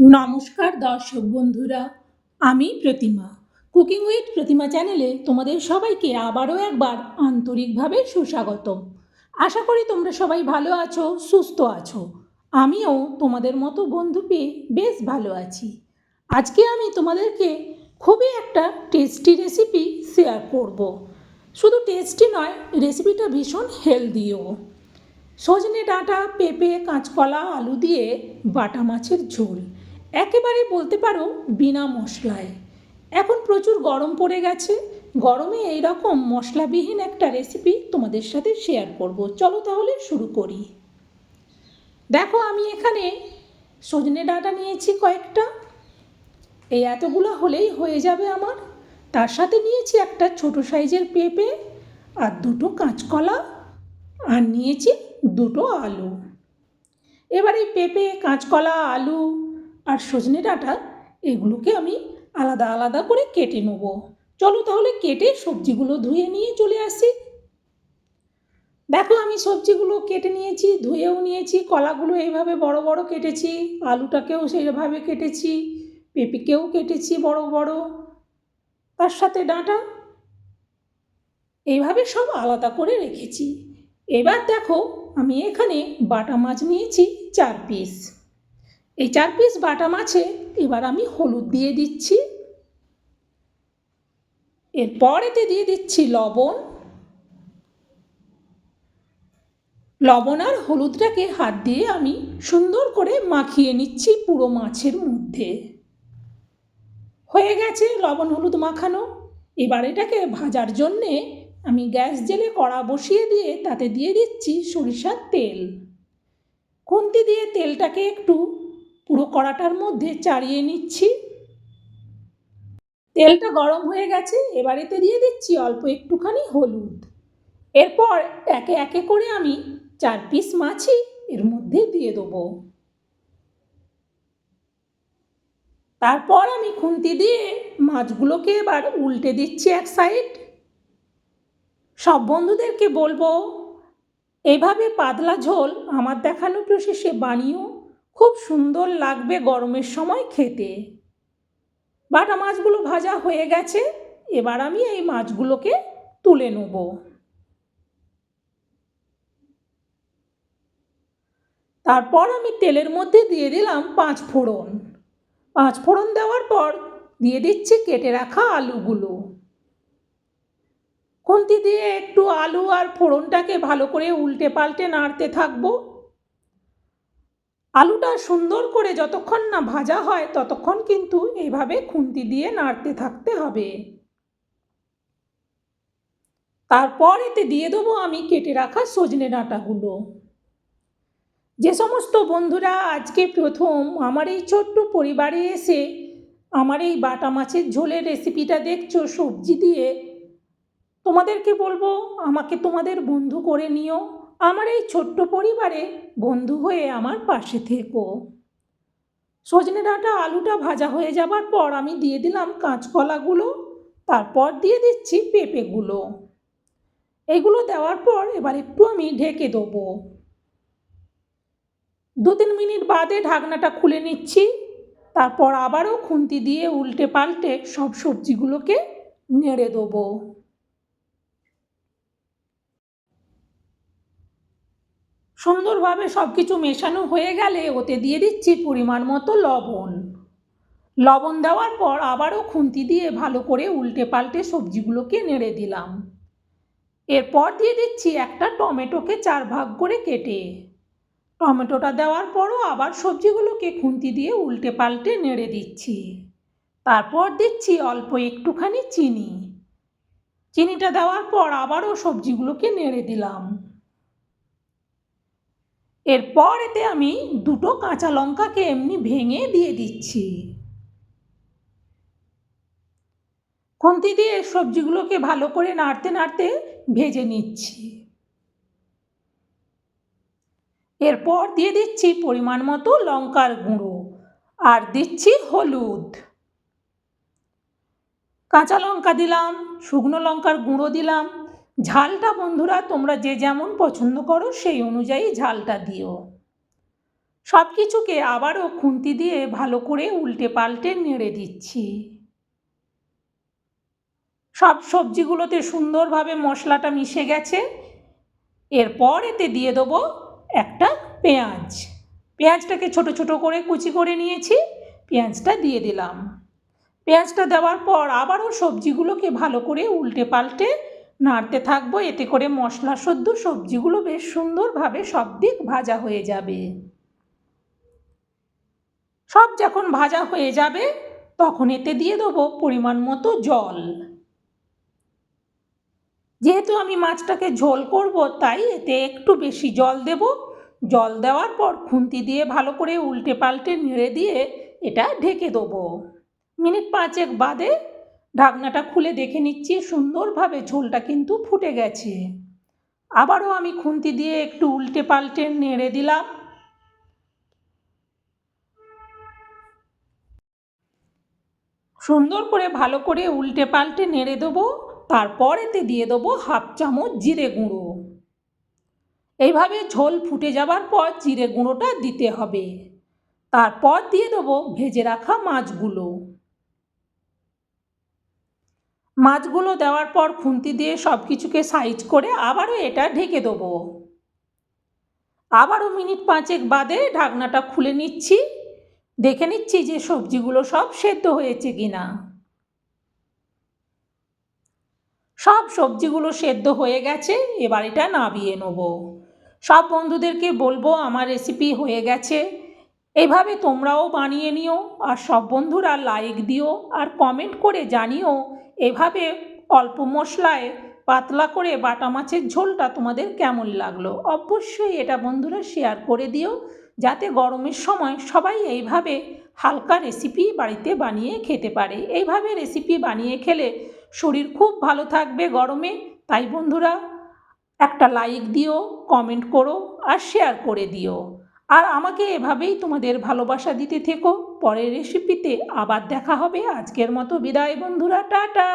নমস্কার দর্শক বন্ধুরা, আমি প্রতিমা। কুকিং উইথ প্রতিমা চ্যানেলে তোমাদের সবাইকে আবারও একবার আন্তরিকভাবে সুস্বাগতম। আশা করি তোমরা সবাই ভালো আছো, সুস্থ আছো। আমিও তোমাদের মতো বন্ধু পেয়ে বেশ ভালো আছি। আজকে আমি তোমাদেরকে খুবই একটা টেস্টি রেসিপি শেয়ার করব। শুধু টেস্টি নয় রেসিপিটা ভীষণ হেলদিও সজনে ডাঁটা, পেঁপে, কাঁচকলা, আলু দিয়ে বাটা মাছের ঝোল। একেবারে বলতে পারো বিনা মশলায়। এখন প্রচুর গরম পড়ে গেছে। গরমে এই রকম মশলাবিহীন একটা রেসিপি তোমাদের সাথে শেয়ার করব। চলো তাহলে শুরু করি। দেখো আমি এখানে সজনে ডাঁটা নিয়েছি কয়েকটা। এই এতগুলো হলেই হয়ে যাবে আমার। তার সাথে নিয়েছি একটা ছোট সাইজের পেঁপে আর দুটো কাঁচকলা আর নিয়েছি দুটো আলু। এবার এই পেঁপে, কাঁচকলা, আলু আর সজনে ডাঁটা, এগুলোকে আমি আলাদা আলাদা করে কেটে নেব। চলো তাহলে কেটে সবজিগুলো ধুয়ে নিয়ে চলে আসি। দেখো আমি সবজিগুলো কেটে নিয়েছি, ধুয়েও নিয়েছি, কলাগুলো এইভাবে বড় বড় কেটেছি, আলুটাকেও সেইভাবে কেটেছি, পেঁপেকেও কেটেছি বড় বড়। তার সাথে ডাঁটা, এইভাবে সব আলাদা করে রেখেছি। এবার দেখো আমি এখানে বাটা মাছ নিয়েছি চার পিস এই চার পিস বাটা মাছে এবার আমি হলুদ দিয়ে দিচ্ছি। এরপর এতে দিয়ে দিচ্ছি লবণ। লবণ আর হলুদটাকে হাত দিয়ে আমি সুন্দর করে মাখিয়ে নিচ্ছি পুরো মাছের মধ্যে। হয়ে গেছে লবণ হলুদ মাখানো। এবার এটাকে ভাজার জন্যে আমি গ্যাস জেলে কড়া বসিয়ে দিয়ে তাতে দিয়ে দিচ্ছি সরিষার তেল। খুন্তি দিয়ে তেলটাকে একটু পুরো কড়াটার মধ্যে চাড়িয়ে নিচ্ছি। তেলটা গরম হয়ে গেছে এবার এতে দিয়ে দিচ্ছি অল্প একটুখানি হলুদ। এরপর একে একে করে আমি চার পিস মাছই এর মধ্যে দিয়ে দেবো। তারপর আমি খুন্তি দিয়ে মাছগুলোকে এবার উল্টে দিচ্ছি এক সাইড। সব বন্ধুদেরকে বলব, এভাবে পাতলা ঝোল আমার দেখানো প্রসেসে বানিয়েও খুব সুন্দর লাগবে গরমের সময় খেতে। বাটা মাছগুলো ভাজা হয়ে গেছে, এবার আমি এই মাছগুলোকে তুলে নেব। তারপর আমি তেলের মধ্যে দিয়ে দিলাম পাঁচ ফোড়ন। পাঁচ ফোড়ন দেওয়ার পর দিয়ে দিচ্ছি কেটে রাখা আলুগুলো। খুন্তি দিয়ে একটু আলু আর ফোড়নটাকে ভালো করে উল্টে পাল্টে নাড়তে থাকব। আলুটা সুন্দর করে যতক্ষণ না ভাজা হয়, ততক্ষণ কিন্তু এইভাবে খুন্তি দিয়ে নাড়তে থাকতে হবে। তারপর এতে দিয়ে দেবো আমি কেটে রাখা সজনে ডাঁটাগুলো। যে সমস্ত বন্ধুরা আজকে প্রথম আমার এই ছোট্ট পরিবারে এসে আমার এই বাটা মাছের ঝোলের রেসিপিটা দেখছ, সবজি দিয়ে, তোমাদেরকে বলব আমাকে তোমাদের বন্ধু করে নিও। আমার এই ছোট্ট পরিবারে বন্ধু হয়ে আমার পাশে থেকো। সজনে ডাঁটা আলুটা ভাজা হয়ে যাবার পর আমি দিয়ে দিলাম কাঁচকলাগুলো, তারপর দিয়ে দিচ্ছি পেঁপেগুলো। এগুলো দেওয়ার পর এবার একটু আমি ঢেকে দেবো। দু তিন মিনিট বাদে ঢাকনাটা খুলে নিচ্ছি, তারপর আবারও খুন্তি দিয়ে উল্টে পাল্টে সব সবজিগুলোকে নেড়ে দেবো। সুন্দরভাবে সব কিছু মেশানো হয়ে গেলে ওতে দিয়ে দিচ্ছি পরিমাণ মতো লবণ। লবণ দেওয়ার পর আবারও খুন্তি দিয়ে ভালো করে উল্টে পাল্টে সবজিগুলোকে নেড়ে দিলাম। এরপর দিয়ে দিচ্ছি একটা টমেটোকে চার ভাগ করে কেটে। টমেটোটা দেওয়ার পরও আবার সবজিগুলোকে খুন্তি দিয়ে উল্টে পাল্টে নেড়ে দিচ্ছি। তারপর দিচ্ছি অল্প একটুখানি চিনি। চিনিটা দেওয়ার পর আবারও সবজিগুলোকে নেড়ে দিলাম। এরপর এতে আমি দুটো কাঁচা লঙ্কাকে এমনি ভেঙে দিয়ে দিচ্ছি। খুন্তি দিয়ে সবজিগুলোকে ভালো করে নাড়তে নাড়তে ভেজে নিচ্ছি। এরপর দিয়ে দিচ্ছি পরিমাণ মতো লঙ্কার গুঁড়ো আর দিচ্ছি হলুদ। কাঁচা লঙ্কা দিলাম, শুকনো লঙ্কার গুঁড়ো দিলাম ঝালটা বন্ধুরা তোমরা যে যেমন পছন্দ করো, সেই অনুযায়ী ঝালটা দিও। সব কিছুকে আবারও খুন্তি দিয়ে ভালো করে উল্টে পাল্টে নেড়ে দিচ্ছি। সব সবজিগুলোতে সুন্দরভাবে মশলাটা মিশে গেছে। এরপর এতে দিয়ে দেবো একটা পেঁয়াজ। পেঁয়াজটাকে ছোট ছোট করে কুচি করে নিয়েছি, পেঁয়াজটা দিয়ে দিলাম। পেঁয়াজটা দেওয়ার পর আবারও সবজিগুলোকে ভালো করে উল্টে পাল্টে নাড়তে থাকব, এতে করে মশলা সদ্য সবজিগুলো বেশ সুন্দরভাবে সব দিক ভাজা হয়ে যাবে। সব যখন ভাজা হয়ে যাবে, তখন এতে দিয়ে দেবো পরিমাণ মতো জল। যেহেতু আমি মাছটাকে ঝোল করব, তাই এতে একটু বেশি জল দেব। জল দেওয়ার পর খুন্তি দিয়ে ভালো করে উল্টে পাল্টে নেড়ে দিয়ে এটা ঢেকে দেবো। মিনিট পাঁচেক বাদে ঢাকনাটা খুলে দেখে নিচ্ছি, সুন্দরভাবে ঝোলটা কিন্তু ফুটে গেছে। আবারও আমি খুন্তি দিয়ে একটু উল্টে পাল্টে নেড়ে দিলাম। সুন্দর করে ভালো করে উল্টে পাল্টে নেড়ে দেবো তারপর এতে দিয়ে দেবো হাফ চামচ জিরে গুঁড়ো। এইভাবে ঝোল ফুটে যাবার পর জিরে গুঁড়োটা দিতে হবে। তারপর দিয়ে দেবো ভেজে রাখা মাছগুলো। মাছগুলো দেওয়ার পর খুন্তি দিয়ে সব কিছুকে সাইজ করে আবারও এটা ঢেকে দেবো। আবারও মিনিট পাঁচেক বাদে ঢাকনাটা খুলে নিচ্ছি। দেখে নিচ্ছি যে সবজিগুলো সব সেদ্ধ হয়েছে কিনা। সব সবজিগুলো সেদ্ধ হয়ে গেছে, এবার এটা নাবিয়ে নেব। সব বন্ধুদেরকে বলব, আমার রেসিপি হয়ে গেছে। এভাবে তোমরাও বানিয়ে নিও, আর সব বন্ধুরা লাইক দিও, আর কমেন্ট করে জানিও এভাবে অল্প মশলায় পাতলা করে বাটা মাছের ঝোলটা তোমাদের কেমন লাগল? অবশ্যই এটা বন্ধুরা শেয়ার করে দিও, যাতে গরমের সময় সবাই এইভাবে হালকা রেসিপি বাড়িতে বানিয়ে খেতে পারে। এইভাবে রেসিপি বানিয়ে খেলে শরীর খুব ভালো থাকবে গরমে। তাই বন্ধুরা একটা লাইক দিও কমেন্ট করো আর শেয়ার করে দিও। আর আমাকে এভাবেই তোমাদের ভালোবাসা দিতে থেকো। পরের রেসিপিতে আবার দেখা হবে। আজকের মতো বিদায় বন্ধুরা, টাটা!